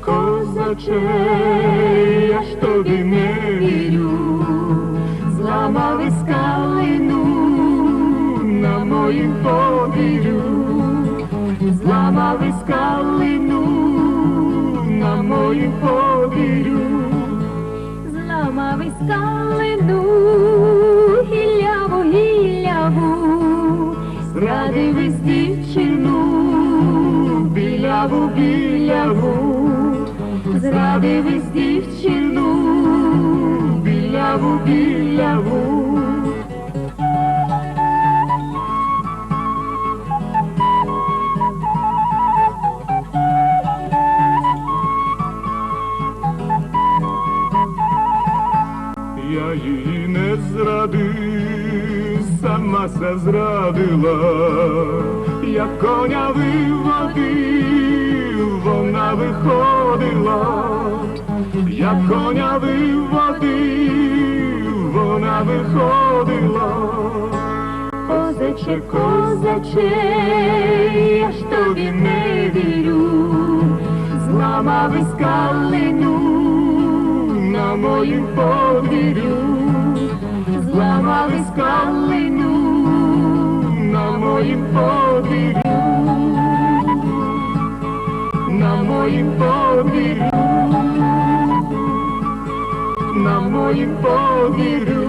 козаче, я ж тобі не вірю, зламали скалину на моїм подвір'ю, зламали скалину на моїм подвір'ю. Зламав і скалину, гіляву, гіляву, Зрадив із дівчину, біляву, біляву, зрадив із дівчину, біляву, біляву. Я її не зрадив, сама се зрадила, я коня виводив, виходила, я коня виводив, вона виходила. Козаче, козаче, я ж тобі не вірю, зламав і скалину на моїм подвір'ю, зламав і скалину на моїм подвір'ю, на моїм подвір'ю, на моїм подвір'ю.